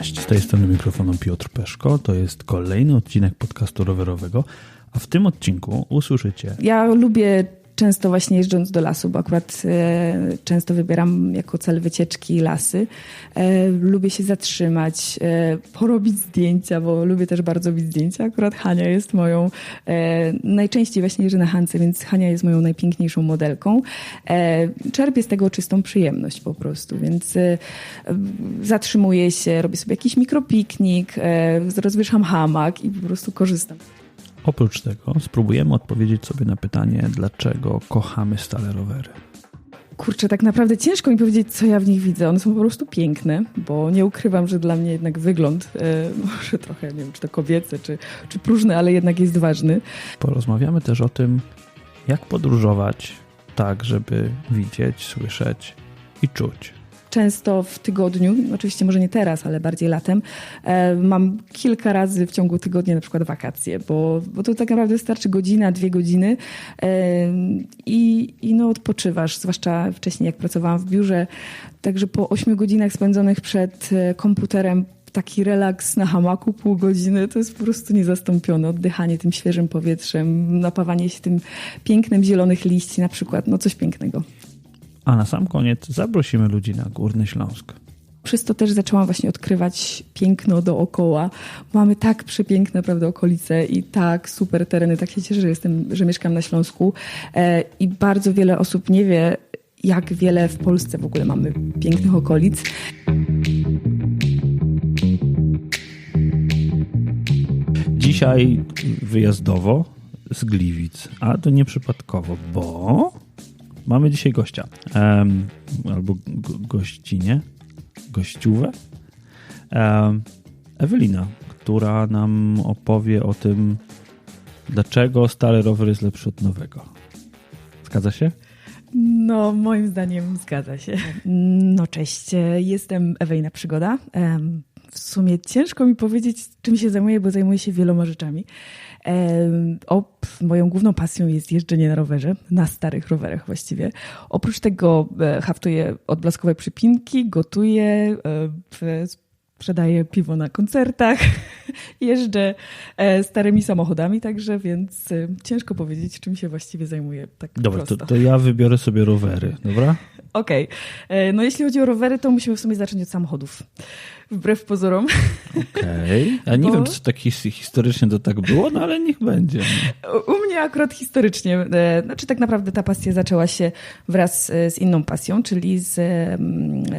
Cześć, z tej strony mikrofonu Piotr Peszko. To jest kolejny odcinek podcastu rowerowego, a w tym odcinku usłyszycie. Ja lubię często właśnie jeżdżąc do lasu, bo akurat e, często wybieram jako cel wycieczki lasy. E, lubię się zatrzymać, e, porobić zdjęcia, bo lubię też bardzo robić zdjęcia. Akurat Hania jest moją, najczęściej właśnie jeżdżę na Hance, więc Hania jest moją najpiękniejszą modelką. Czerpię z tego czystą przyjemność po prostu, więc zatrzymuję się, robię sobie jakiś mikropiknik, rozwieszam hamak i po prostu korzystam. Oprócz tego spróbujemy odpowiedzieć sobie na pytanie, dlaczego kochamy stale rowery. Kurczę, tak naprawdę ciężko mi powiedzieć, co ja w nich widzę. One są po prostu piękne, bo nie ukrywam, że dla mnie jednak wygląd, e, może trochę, nie wiem, czy to kobiecy, czy, czy próżny, ale jednak jest ważny. Porozmawiamy też o tym, jak podróżować tak, żeby widzieć, słyszeć i czuć często w tygodniu, oczywiście może nie teraz, ale bardziej latem, e, mam kilka razy w ciągu tygodnia na przykład wakacje, bo, bo to tak naprawdę wystarczy godzina, dwie godziny e, i, i no odpoczywasz, zwłaszcza wcześniej jak pracowałam w biurze, także po ośmiu godzinach spędzonych przed e, komputerem taki relaks na hamaku pół godziny to jest po prostu niezastąpione. Oddychanie tym świeżym powietrzem, napawanie się tym pięknem zielonych liści na przykład, no coś pięknego. A na sam koniec zaprosimy ludzi na Górny Śląsk. Przez to też zaczęłam właśnie odkrywać piękno dookoła. Mamy tak przepiękne, prawda, okolice i tak super tereny. Tak się cieszę, że jestem, że mieszkam na Śląsku. E, I bardzo wiele osób nie wie, jak wiele w Polsce w ogóle mamy pięknych okolic. Dzisiaj wyjazdowo z Gliwic, a to nieprzypadkowo, bo Mamy dzisiaj gościa. Um, albo gościnie, gościówę. Um, Ewelina, która nam opowie o tym, dlaczego stary rower jest lepszy od nowego. Zgadza się? No, moim zdaniem zgadza się. No, cześć. Jestem Ewelina Przygoda. W sumie ciężko mi powiedzieć, czym się zajmuję, bo zajmuję się wieloma rzeczami. O, moją główną pasją jest jeżdżenie na rowerze, na starych rowerach właściwie. Oprócz tego e, haftuję odblaskowe przypinki, gotuję, e, sprzedaję piwo na koncertach, jeżdżę e, starymi samochodami także, więc ciężko powiedzieć, czym się właściwie zajmuję. Tak dobra, to, to, ja wybiorę sobie rowery, dobra? Okej. Okay. No jeśli chodzi o rowery, to musimy w sumie zacząć od samochodów wbrew pozorom. Okej, okay. a nie Bo... wiem, czy tak historycznie to tak było, no ale niech będzie. U mnie akurat historycznie, e, znaczy tak naprawdę ta pasja zaczęła się wraz z inną pasją, czyli z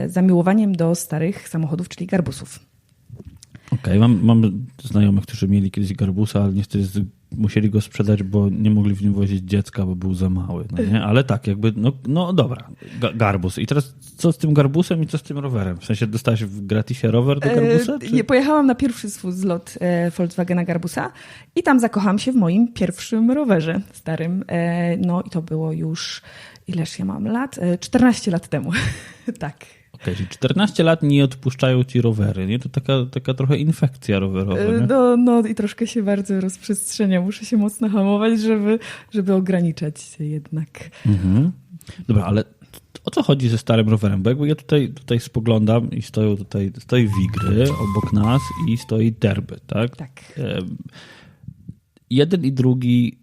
zamiłowaniem do starych samochodów, czyli garbusów. Okej, okay. mam, mam znajomych, którzy mieli kiedyś garbusa, ale niestety musieli go sprzedać, bo nie mogli w nim wozić dziecka, bo był za mały. No nie? Ale tak, jakby, no, no dobra, garbus. I teraz co z tym garbusem i co z tym rowerem? W sensie dostałeś w gratisie rower do garbusa? Czy? Nie, pojechałam na pierwszy swój zlot e, Volkswagena Garbusa i tam zakochałam się w moim pierwszym rowerze starym. E, no i to było już, ileż ja mam lat? 14 e, lat temu. tak. Okay, czyli 14 lat nie odpuszczają ci rowery, nie? To taka, taka trochę infekcja rowerowa. Nie? No, no i troszkę się bardzo rozprzestrzenia. Muszę się mocno hamować, żeby, żeby ograniczać się jednak. Mhm. Dobra, ale o co chodzi ze starym rowerem? Bo jakby ja tutaj, tutaj spoglądam i stoją tutaj, stoi Wigry obok nas i stoi Derby, tak? Tak. Jeden i drugi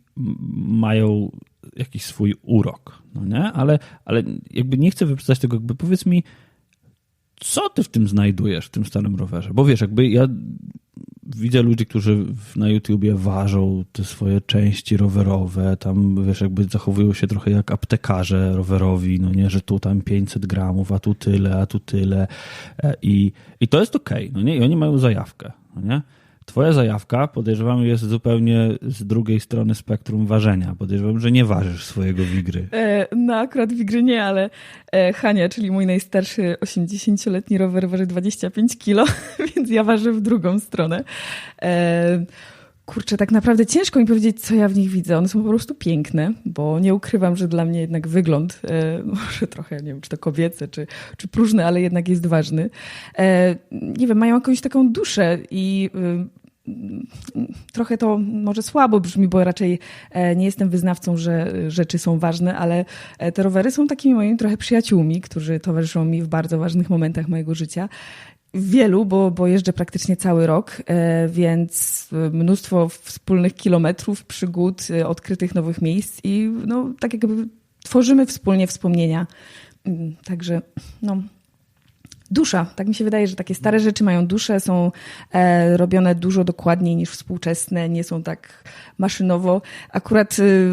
mają jakiś swój urok, no nie? Ale, ale jakby nie chcę wyprzedzać tego, jakby powiedz mi, co ty w tym znajdujesz, w tym starym rowerze? Bo wiesz, jakby ja widzę ludzi, którzy na YouTubie ważą te swoje części rowerowe, tam wiesz, jakby zachowują się trochę jak aptekarze rowerowi, no nie, że tu tam 500 gramów, a tu tyle, a tu tyle e, i, i to jest okej, okay, no nie, i oni mają zajawkę, no nie? Twoja zajawka, podejrzewam, jest zupełnie z drugiej strony spektrum ważenia. Podejrzewam, że nie ważysz swojego wigry. E, no akurat wigry nie, ale e, Hania, czyli mój najstarszy 80-letni rower waży 25 kilo, więc ja ważę w drugą stronę. Kurczę, tak naprawdę ciężko mi powiedzieć, co ja w nich widzę. One są po prostu piękne, bo nie ukrywam, że dla mnie jednak wygląd, e, może trochę, nie wiem, czy to kobiecy, czy, czy próżny, ale jednak jest ważny. E, nie wiem, mają jakąś taką duszę i e, trochę to może słabo brzmi, bo raczej e, nie jestem wyznawcą, że rzeczy są ważne, ale e, te rowery są takimi moimi trochę przyjaciółmi, którzy towarzyszą mi w bardzo ważnych momentach mojego życia. Wielu, bo, bo jeżdżę praktycznie cały rok, e, więc mnóstwo wspólnych kilometrów, przygód, e, odkrytych nowych miejsc i no, tak jakby tworzymy wspólnie wspomnienia. Mm, także no, dusza. Tak mi się wydaje, że takie stare rzeczy mają duszę, są e, robione dużo dokładniej niż współczesne, nie są tak maszynowo. Akurat y,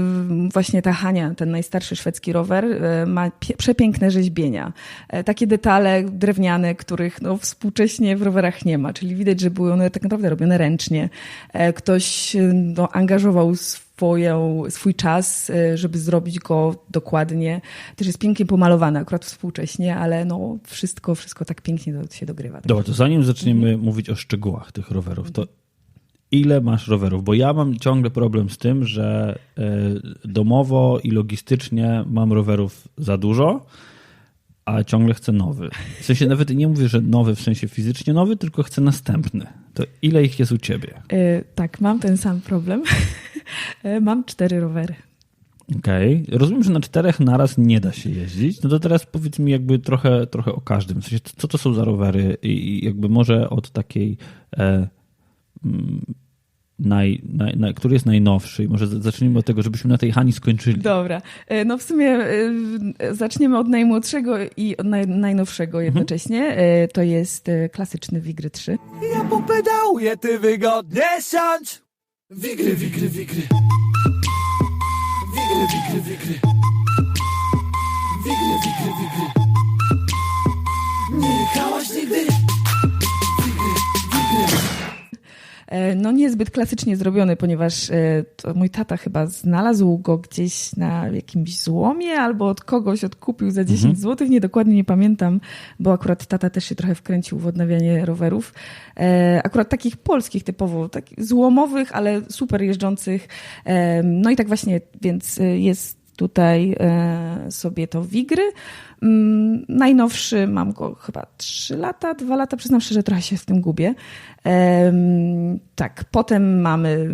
właśnie ta Hania, ten najstarszy szwedzki rower, y, ma przepiękne rzeźbienia. E, takie detale drewniane, których no, współcześnie w rowerach nie ma, czyli widać, że były one tak naprawdę robione ręcznie. E, ktoś y, no, angażował swoją, swój czas, e, żeby zrobić go dokładnie. Też jest pięknie pomalowane akurat współcześnie, ale no wszystko, wszystko tak pięknie się dogrywa. Dobra, to zanim zaczniemy mhm. mówić o szczegółach tych rowerów, to ile masz rowerów? Bo ja mam ciągle problem z tym, że e, domowo i logistycznie mam rowerów za dużo, a ciągle chcę nowy. W sensie nawet nie mówię, że nowy w sensie fizycznie nowy, tylko chcę następny. To ile ich jest u ciebie? Yy, tak, mam ten sam problem. E, mam cztery rowery. Okej. Okay. Rozumiem, że na czterech naraz nie da się jeździć. No to teraz powiedz mi jakby trochę, trochę o każdym. W sensie, co to są za rowery i jakby może od takiej e, mm, naj, naj, naj, który jest najnowszy? I może zacznijmy od tego, żebyśmy na tej Hani skończyli. Dobra. E, no w sumie e, zaczniemy od najmłodszego i od naj, najnowszego mhm. jednocześnie. Mhm. To jest klasyczny Wigry 3. Ja popedałuję, ty wygodnie siądź! Wigry, wigry, wigry. Wigry, wigry, wigry. Wigry, wigry, wigry. Nie jechałaś nigdy? No niezbyt klasycznie zrobiony, ponieważ e, mój tata chyba znalazł go gdzieś na jakimś złomie albo od kogoś odkupił za 10 mhm. zł. Nie dokładnie nie pamiętam, bo akurat tata też się trochę wkręcił w odnawianie rowerów. E, akurat takich polskich typowo, takich złomowych, ale super jeżdżących. No i tak właśnie, więc jest tutaj sobie to Wigry. Mm, najnowszy mam go chyba 3 lata, 2 lata, przyznam szczerze, trochę się z tym gubię. Tak, potem mamy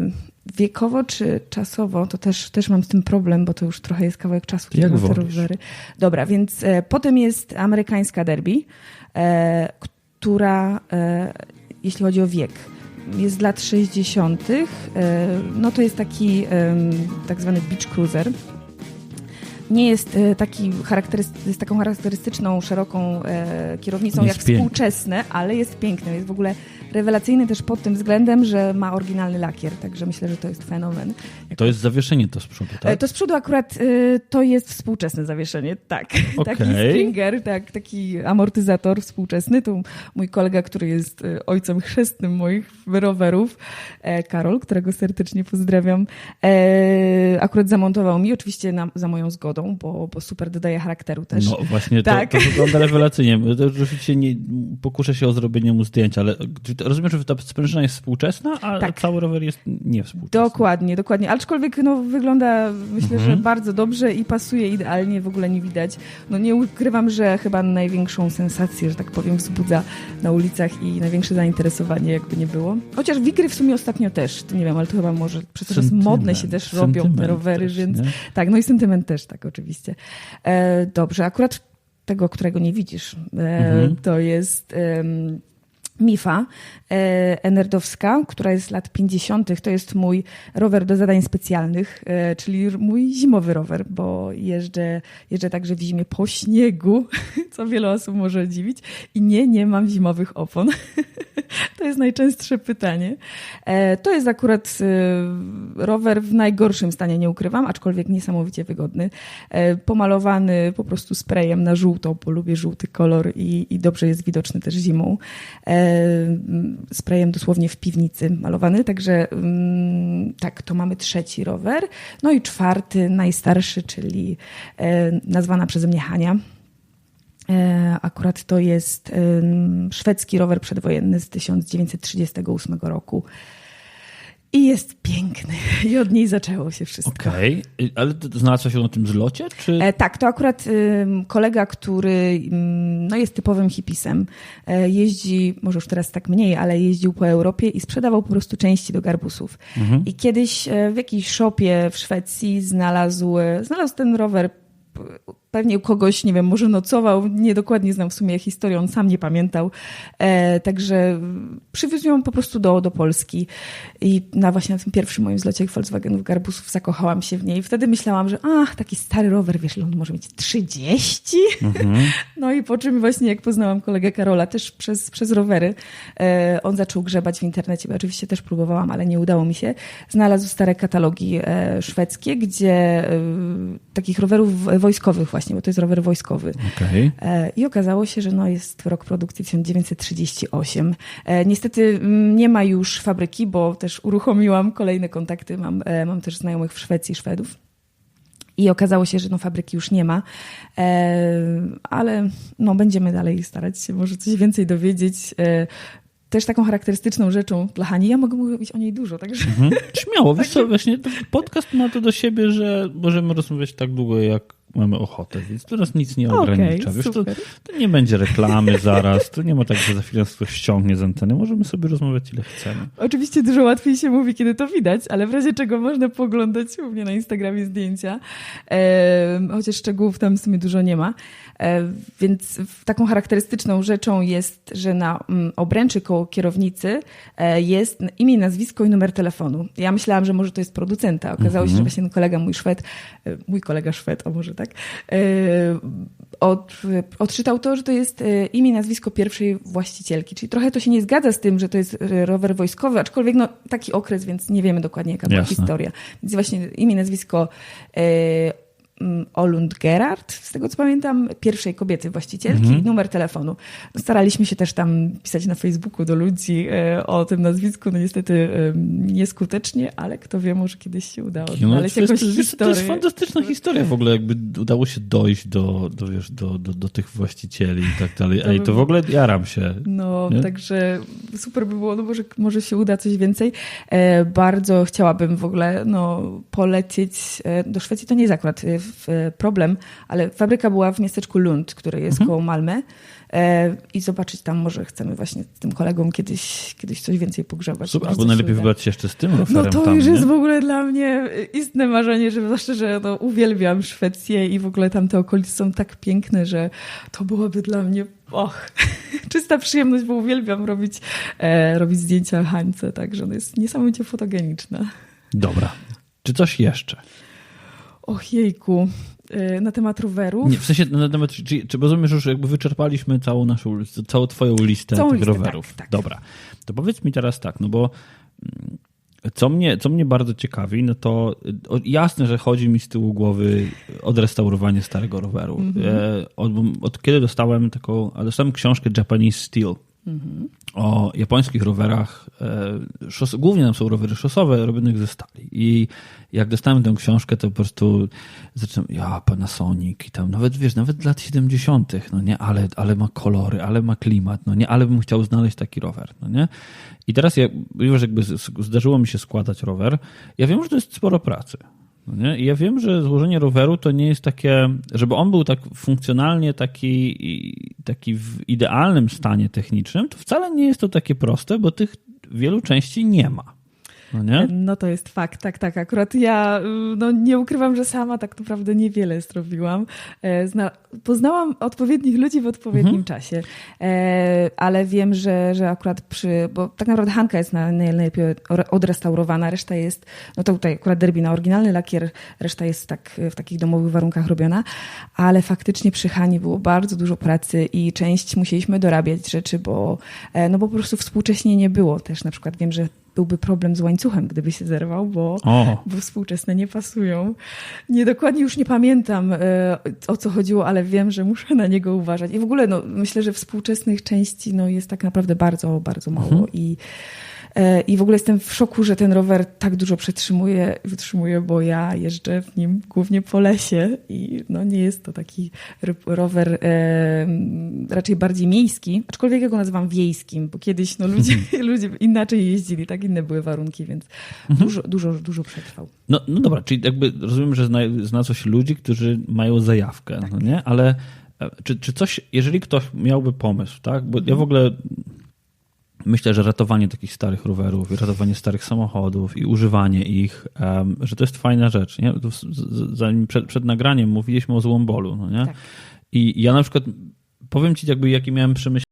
wiekowo czy czasowo, to też, też mam z tym problem, bo to już trochę jest kawałek czasu, kiedy Jak mam te rowery. Dobra, więc e, potem jest amerykańska derby, e, która, e, jeśli chodzi o wiek, jest z lat 60., e, no to jest taki tak zwany beach cruiser, nie jest e, taki z taką charakterystyczną, szeroką e, kierownicą jak piękny. współczesne, ale jest piękny. Jest w ogóle rewelacyjny też pod tym względem, że ma oryginalny lakier, także myślę, że to jest fenomen. To jest zawieszenie to z przodu, tak? To z przodu akurat y, to jest współczesne zawieszenie, tak. Okay. Taki stringer, tak, taki amortyzator współczesny. Tu mój kolega, który jest ojcem chrzestnym moich rowerów, e, Karol, którego serdecznie pozdrawiam, e, akurat zamontował mi, oczywiście na, za moją zgodą, bo, bo super dodaje charakteru też. No właśnie, tak. to, to wygląda rewelacyjnie. To oczywiście nie, pokuszę się o zrobienie mu zdjęcia, ale rozumiem, że ta sprężyna jest współczesna, a tak. cały rower jest niewspółczesny. Dokładnie, dokładnie. Aczkolwiek no, wygląda, myślę, mhm. że bardzo dobrze i pasuje idealnie, w ogóle nie widać. No nie ukrywam, że chyba największą sensację, że tak powiem, wzbudza na ulicach i największe zainteresowanie, jakby nie było. Chociaż wigry w sumie ostatnio też, to nie wiem, ale to chyba może przez to, że modne się też robią te rowery, też, więc nie? tak, no i sentyment też tak oczywiście. E, dobrze, akurat tego, którego nie widzisz, e, mhm. to jest... Mifa e, Enerdowska, która jest z lat 50. To jest mój rower do zadań specjalnych, e, czyli mój zimowy rower, bo jeżdżę, jeżdżę także w zimie po śniegu, co wiele osób może dziwić. I nie, nie mam zimowych opon. To jest najczęstsze pytanie. E, to jest akurat rower w najgorszym stanie, nie ukrywam, aczkolwiek niesamowicie wygodny. Pomalowany po prostu sprayem na żółto, bo lubię żółty kolor i, i dobrze jest widoczny też zimą sprayem dosłownie w piwnicy malowany, także mm, tak, to mamy trzeci rower. No i czwarty, najstarszy, czyli e, nazwana przeze mnie Hania. E, akurat to jest szwedzki rower przedwojenny z 1938 roku. I jest piękny. I od niej zaczęło się wszystko. Okej, okay. ale znalazła się na tym zlocie? Czy... E, tak, to akurat y, kolega, który y, no jest typowym hipisem. E, jeździ, może już teraz tak mniej, ale jeździł po Europie i sprzedawał po prostu części do garbusów. Mhm. I kiedyś e, w jakiejś szopie w Szwecji znalazł, znalazł ten rower pewnie kogoś, nie wiem, może nocował, niedokładnie znam w sumie historię, on sam nie pamiętał. E, także przywiózł ją po prostu do, do Polski i na właśnie na tym pierwszym moim zlocie Volkswagenów Garbusów zakochałam się w niej. Wtedy myślałam, że ach, taki stary rower, wiesz, on może mieć 30? Mhm. No i po czym właśnie jak poznałam kolegę Karola też przez, przez rowery, e, on zaczął grzebać w internecie, bo oczywiście też próbowałam, ale nie udało mi się. Znalazł stare katalogi e, szwedzkie, gdzie e, takich rowerów wojskowych właśnie właśnie, bo to jest rower wojskowy. Okay. E, I okazało się, że no jest rok produkcji 1938. E, niestety mm, nie ma już fabryki, bo też uruchomiłam kolejne kontakty. Mam, e, mam też znajomych w Szwecji, Szwedów. I okazało się, że no, fabryki już nie ma, ale no, będziemy dalej starać się może coś więcej dowiedzieć też taką charakterystyczną rzeczą dla Hani. Ja mogę mówić o niej dużo, także... Mhm. Śmiało, wiesz co, właśnie podcast ma to do siebie, że możemy rozmawiać tak długo, jak mamy ochotę, więc nas nic nie ogranicza. Okay, Wiesz, to, to, nie będzie reklamy zaraz, to nie ma tak, że za chwilę ktoś ściągnie z anteny. Możemy sobie rozmawiać ile chcemy. Oczywiście dużo łatwiej się mówi, kiedy to widać, ale w razie czego można poglądać u mnie na Instagramie zdjęcia, e, chociaż szczegółów tam w sumie dużo nie ma. E, więc taką charakterystyczną rzeczą jest, że na mm, obręczy koło kierownicy e, jest imię, nazwisko i numer telefonu. Ja myślałam, że może to jest producenta. Okazało się, że mhm. właśnie kolega mój Szwed, e, mój kolega Szwed, o może tak, od, odczytał to, że to jest imię, nazwisko pierwszej właścicielki. Czyli trochę to się nie zgadza z tym, że to jest rower wojskowy, aczkolwiek no, taki okres, więc nie wiemy dokładnie, jaka była Jasne. historia. Więc właśnie imię, nazwisko Olund Gerard, z tego co pamiętam, pierwszej kobiety właścicielki, mhm. numer telefonu. Staraliśmy się też tam pisać na Facebooku do ludzi e, o tym nazwisku, no niestety e, nieskutecznie, ale kto wie, może kiedyś się udało no, znaleźć to jakąś jest, historię. To jest fantastyczna historia w ogóle, jakby udało się dojść do, do, wiesz, do, do, do tych właścicieli i tak dalej. Ej, to w ogóle jaram się. No, nie? także super by było, no może, może się uda coś więcej. E, bardzo chciałabym w ogóle no, polecieć do Szwecji, to nie jest akurat w problem, ale fabryka była w miasteczku Lund, które jest mhm. koło Malmy e, i zobaczyć tam może chcemy właśnie z tym kolegą kiedyś, kiedyś coś więcej pogrzebać. Super, albo najlepiej wybrać się jeszcze z tym No to tam, już nie? jest w ogóle dla mnie istne marzenie, że zwłaszcza, że no, uwielbiam Szwecję i w ogóle tam te okolice są tak piękne, że to byłoby dla mnie och, czysta przyjemność, bo uwielbiam robić, e, robić zdjęcia Hańce, także no jest niesamowicie fotogeniczna. Dobra. Czy coś jeszcze? Och jejku, y, na temat rowerów. Nie, w sensie na temat, czy, czy rozumiesz, że jakby wyczerpaliśmy całą naszą, całą twoją listę całą tych listę, rowerów. Tak, tak. Dobra, to powiedz mi teraz tak, no bo mm, co mnie, co mnie bardzo ciekawi, no to jasne, że chodzi mi z tyłu głowy odrestaurowanie starego roweru. Mm -hmm. od, od, kiedy dostałem taką, dostałem książkę Japanese Steel o japońskich rowerach, e, szos, głównie tam są rowery szosowe, robionych ze stali. I jak dostałem tę książkę, to po prostu zacząłem, ja, Panasonic i tam, nawet wiesz, nawet lat 70., no nie, ale, ale ma kolory, ale ma klimat, no nie, ale bym chciał znaleźć taki rower, no nie. I teraz, jak, już jakby zdarzyło mi się składać rower, ja wiem, że to jest sporo pracy. No nie? I ja wiem, że złożenie roweru to nie jest takie, żeby on był tak funkcjonalnie taki, taki w idealnym stanie technicznym, to wcale nie jest to takie proste, bo tych wielu części nie ma. No, nie? no to jest fakt, tak, tak. Akurat ja y, no, nie ukrywam, że sama tak naprawdę niewiele zrobiłam. E, zna poznałam odpowiednich ludzi w odpowiednim mhm. czasie, e, ale wiem, że, że akurat przy, bo tak naprawdę Hanka jest na, najlepiej odrestaurowana, reszta jest, no to tutaj akurat derby na oryginalny lakier, reszta jest tak, w takich domowych warunkach robiona, ale faktycznie przy Hani było bardzo dużo pracy i część musieliśmy dorabiać rzeczy, bo, e, no bo po prostu współcześnie nie było też. Na przykład wiem, że byłby problem z łańcuchem, gdyby się zerwał, bo, bo współczesne nie pasują. Nie dokładnie już nie pamiętam e, o co chodziło, ale wiem, że muszę na niego uważać. I w ogóle no, myślę, że współczesnych części no, jest tak naprawdę bardzo, bardzo mało. Mhm. I I w ogóle jestem w szoku, że ten rower tak dużo przetrzymuje, wytrzymuje, bo ja jeżdżę w nim głównie po lesie i no nie jest to taki rower e, raczej bardziej miejski, aczkolwiek ja go nazywam wiejskim, bo kiedyś no, ludzie, mhm. ludzie inaczej jeździli, tak inne były warunki, więc mhm. dużo, dużo, dużo przetrwał. No, no dobra, czyli jakby rozumiem, że zna, znalazło się ludzi, którzy mają zajawkę, tak. no nie? Ale e, czy, czy coś, jeżeli ktoś miałby pomysł, tak? Bo ja w ogóle myślę, że ratowanie takich starych rowerów, i ratowanie starych samochodów i używanie ich, że to jest fajna rzecz. Nie? Zanim przed, przed nagraniem mówiliśmy o złombolu, no nie? Tak. I ja na przykład powiem ci jakby jakie miałem przemyślenia